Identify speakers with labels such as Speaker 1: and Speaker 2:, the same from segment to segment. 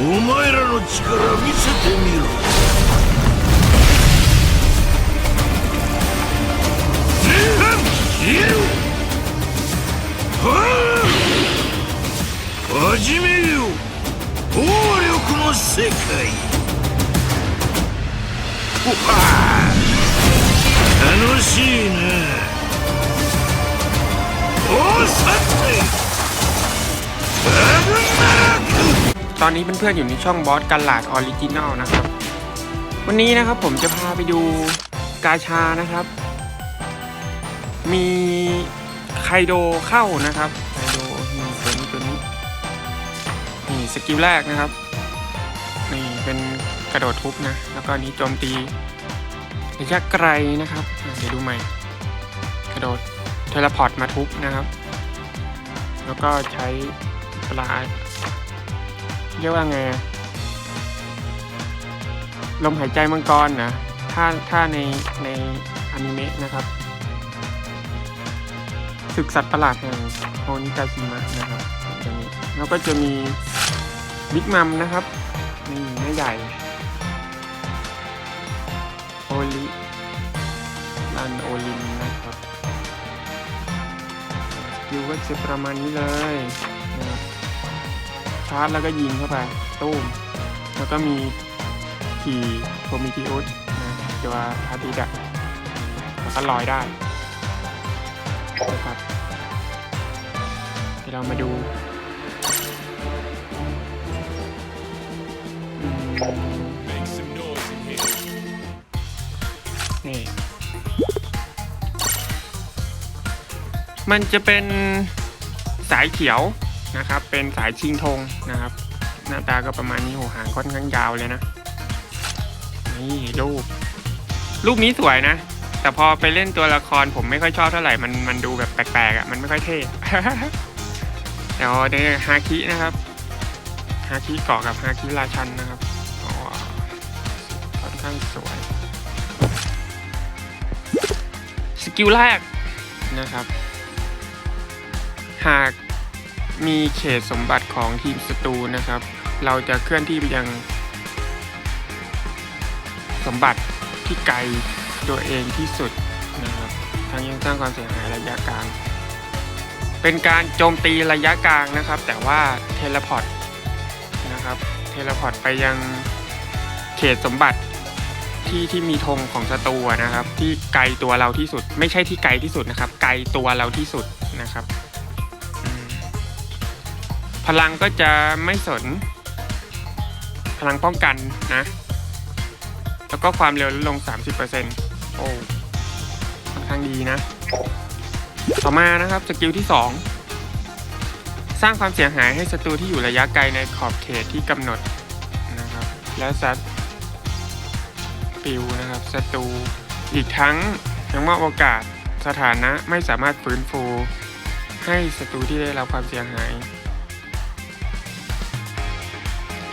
Speaker 1: 前らの力見せてみろ。前半消えろはあ始めよう暴力の世界。ほは楽しいなおさて。バグナラク
Speaker 2: ตอนนี้เพื่อนๆอยู่ในช่องบอสกันหลาดออริจินัลนะครับ วันนี้นะครับผมจะพาไปดูกาชานะครับ มีไคโดเข้านะครับไคโดนี่ตัวนี้ตัวนี้นี่สกิลแรกนะครับ นี่เป็นกระโดดทุบนะ แล้วก็นี้โจมตีระยะไกลนะครับ เดี๋ยวดูใหม่ กระโดดเทเลพอร์ตมาทุบนะครับ แล้วก็ใช้ปลา เรียกว่าไงลมหายใจมังกรนะถ้าถ้าในในอนิเมะนะครับศึกสัตว์ประหลาดแห่งโฮนิกาชิมะนะครับตัวนี้แล้วก็จะมีบิ๊กมัมนะครับนี่แม่ใหญ่โอลิลันโอลินนะครับสกิลก็จะประมาณนี้เลย ชาร์จแล้วก็ยิงเข้าไปตู้มแล้วก็มีขี่โพมิทิอุสนะตัวอาร์ติดะแล้วก็ลอยได้นะครับเดี๋ยวเรามาดูนี่มันจะเป็นสายเขียว นะครับ เป็นสายชิงธงนะครับ หน้าตาก็ประมาณนี้โหหางค่อนข้างยาวเลยนะ นี่รูป รูปนี้สวยนะ แต่พอไปเล่นตัวละครผมไม่ค่อยชอบเท่าไหร่ มันมันดูแบบแปลกๆอะ มันไม่ค่อยเท่เดี๋ยวในฮาคินะครับ ฮาคิเกาะกับฮาคิราชันนะครับค่อนข้างสวย สกิลแรกนะครับ หาก มีเขตสมบัติของทีมศัตรูนะครับ เราจะเคลื่อนที่ไปยัง สมบัติที่ไกลตัวเองที่สุดนะครับทั้งยังสร้างความเสียหายระยะกลาง เป็นการโจมตีระยะกลางนะครับ แต่ว่าเทเลพอร์ตนะครับ เทเลพอร์ตไปยังเขตสมบัติที่ที่มีธงของศัตรูนะครับ ที่ไกลตัวเราที่สุด ไม่ใช่ที่ไกลที่สุดนะครับ ไกลตัวเราที่สุดนะครับ พลังก็จะไม่สน พลังป้องกันนะ แล้วก็ความเร็วลดลง 30%โอ้ค่อนข้างดีนะ ต่อมานะครับสกิลที่ 2 สร้างความเสียหายให้ศัตรูที่อยู่ระยะไกลในขอบเขตที่กำหนดนะครับ และซัดปิวนะครับศัตรูอีกทั้งยังมอบโอกาสสถานะไม่สามารถฟื้นฟู ให้ศัตรูที่ได้รับความเสียหาย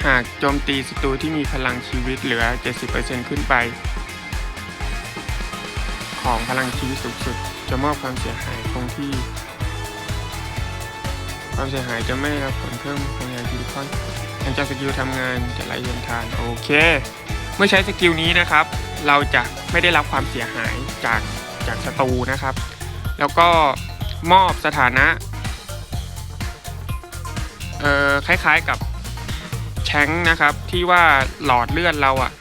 Speaker 2: หากโจมตีศัตรูที่มีพลังชีวิตเหลือ 70%ขึ้นไป ของพลังชีวิตสูงสุด จะมอบความเสียหายคงที่ ความเสียหายจะไม่รับผลเพิ่มพลังชีวิตค่อนหลังจากสกิลทำงานจะไหลเวียนทานโอเค เมื่อใช้สกิลนี้นะครับ เราจะไม่ได้รับความเสียหายจากจากศัตรูนะครับ แล้วก็มอบสถานะ เอ่อคล้ายๆกับ งค์นะครับ ที่ว่าหลอดเลือดเราอะ่ะ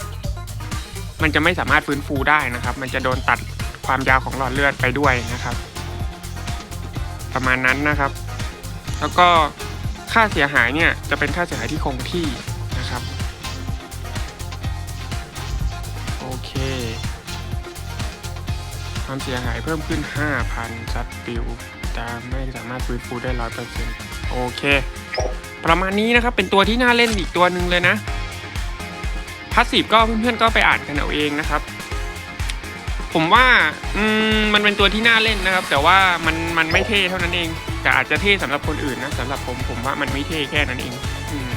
Speaker 2: มันจะไม่สามารถฟื้นฟูได้นะครับ มันจะโดนตัดความยาวของหลอดเลือดไปด้วยนะครับ ประมาณนั้นนะครับ แล้วก็ค่าเสียหายเนี่ยจะเป็นค่าเสียหายที่คงที่นะครับโอเค ความเสียหายเพิ่มขึ้น 5,000ซัดปิวแต่ไม่สามารถฟื้นฟูได้ 100%โอเค ประมาณนี้นะครับ เป็นตัวที่น่าเล่นอีกตัวหนึ่งเลยนะพาสซีฟก็เพื่อนๆก็ไปอ่านกันเอาเองนะครับ ผมว่าอืมมันเป็นตัวที่น่าเล่นนะครับ แต่ว่ามันมันไม่เท่เท่านั้นเอง แต่อาจจะเท่สำหรับคนอื่นนะสำหรับผมผมว่ามันไม่เท่แค่นั้นเองอืม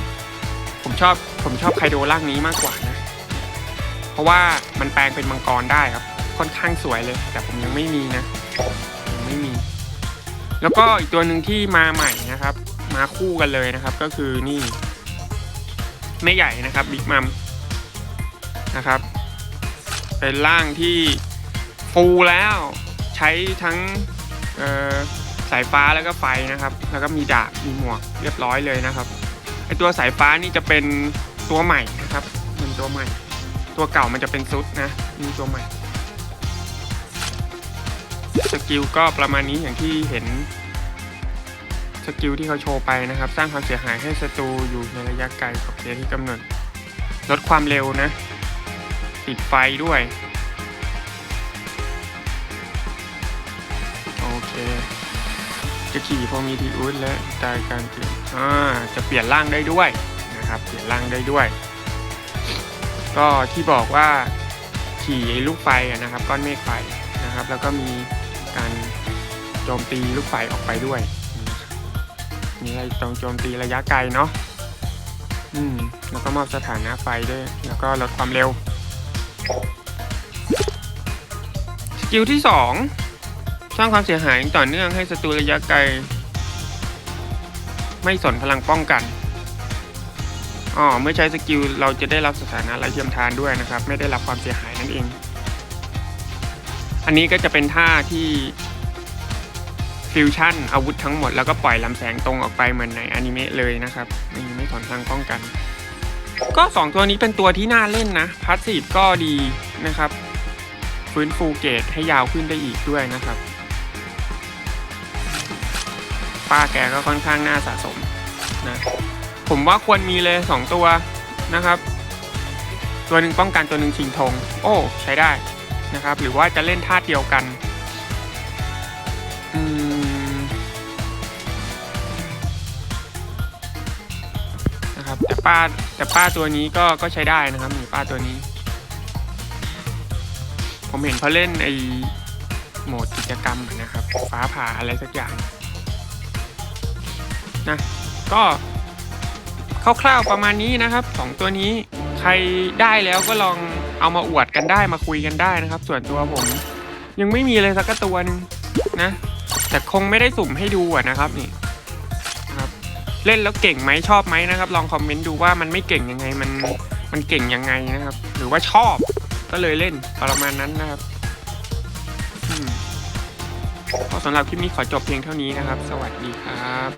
Speaker 2: ผมชอบผมชอบไคโดร่างนี้มากกว่านะ เพราะว่ามันแปลงเป็นมังกรได้ครับ ค่อนข้างสวยเลย แต่ผมยังไม่มีนะยังไม่มี แล้วก็อีกตัวหนึ่งที่มาใหม่นะครับ มาคู่กันเลยนะครับ ก็คือนี่ไม่ใหญ่นะครับบิ๊กมัมนะครับ เป็นร่างที่ฟูแล้วใช้ทั้งสายฟ้าแล้วก็ไฟนะครับ แล้วก็มีดาบมีหมวกเรียบร้อยเลยนะครับไอตัวสายฟ้านี่จะเป็นตัวใหม่นะครับเป็นตัวใหม่ ตัวเก่ามันจะเป็นซุดนะนี่ตัวใหม่สกิลก็ประมาณนี้อย่างที่เห็น สกิลที่เขาโชว์ไปนะครับ สร้างความเสียหายให้ศัตรูอยู่ในระยะไกลขอบเขตที่กำหนด ลดความเร็วนะ ติดไฟด้วย โอเค จะขี่โพมีทีอุสและตายการเปลี่ยนอ่าจะเปลี่ยนร่างได้ด้วยนะครับ เปลี่ยนร่างได้ด้วย ก็ที่บอกว่าขี่ลูกไฟนะครับ ก้อนเมฆไฟนะครับ แล้วก็มีการโจมตีลูกไฟออกไปด้วย มีอะไรตรงโจมตีระยะไกลเนาะอืมแล้วก็มอบสถานะไฟด้วย แล้วก็ลดความเร็ว สกิลที่สองสร้างความเสียหายต่อเนื่องให้ศัตรูระยะไกล ไม่สนพลังป้องกันอ๋อเมื่อใช้สกิลเราจะได้รับสถานะไร้เทียมทานด้วยนะครับ ไม่ได้รับความเสียหายนั่นเอง อันนี้ก็จะเป็นท่าที่ ฟิวชั่นอาวุธทั้งหมดแล้วก็ปล่อยลำแสงตรงออกไปเหมือนในอนิเมะเลยนะครับไม่ไม่สนพลังป้องกัน ก็ 2 ตัวนี้เป็นตัวที่น่าเล่นนะพาสซีฟก็ดีนะครับ ฟื้นฟูเกรดให้ยาวขึ้นได้อีกด้วยนะครับป้าแกก็ค่อนข้างน่าสะสมนะผมว่าควรมีเลย 2 ตัวนะครับ ตัวหนึ่งป้องกันตัวหนึ่งชิงธงโอ้ ใช้ได้นะครับ หรือว่าจะเล่นท่าเดียวกัน ป้าแต่ป้าตัวนี้ก็ก็ใช้ได้นะครับหมีป้าตัวนี้ ผมเห็นเขาเล่นไอโหมดกิจกรรมนะครับ ฟ้าผ่าอะไรสักอย่างนะก็คร่าวๆประมาณนี้นะครับสองตัวนี้ใครได้แล้วก็ลองเอามาอวดกันได้มาคุยกันได้นะครับ ส่วนตัวผม ยังไม่มีเลยสักตัวนึงนะแต่คงไม่ได้สุ่มให้ดูนะครับนี่ เล่นแล้วเก่งไหมชอบไหมนะครับ ลองคอมเมนต์ดูว่ามันไม่เก่งยังไงมันมันเก่งยังไงนะครับ หรือว่าชอบก็เลยเล่นประมาณนั้นนะครับอืมก็สำหรับคลิปนี้ขอจบเพียงเท่านี้นะครับ สวัสดีครับ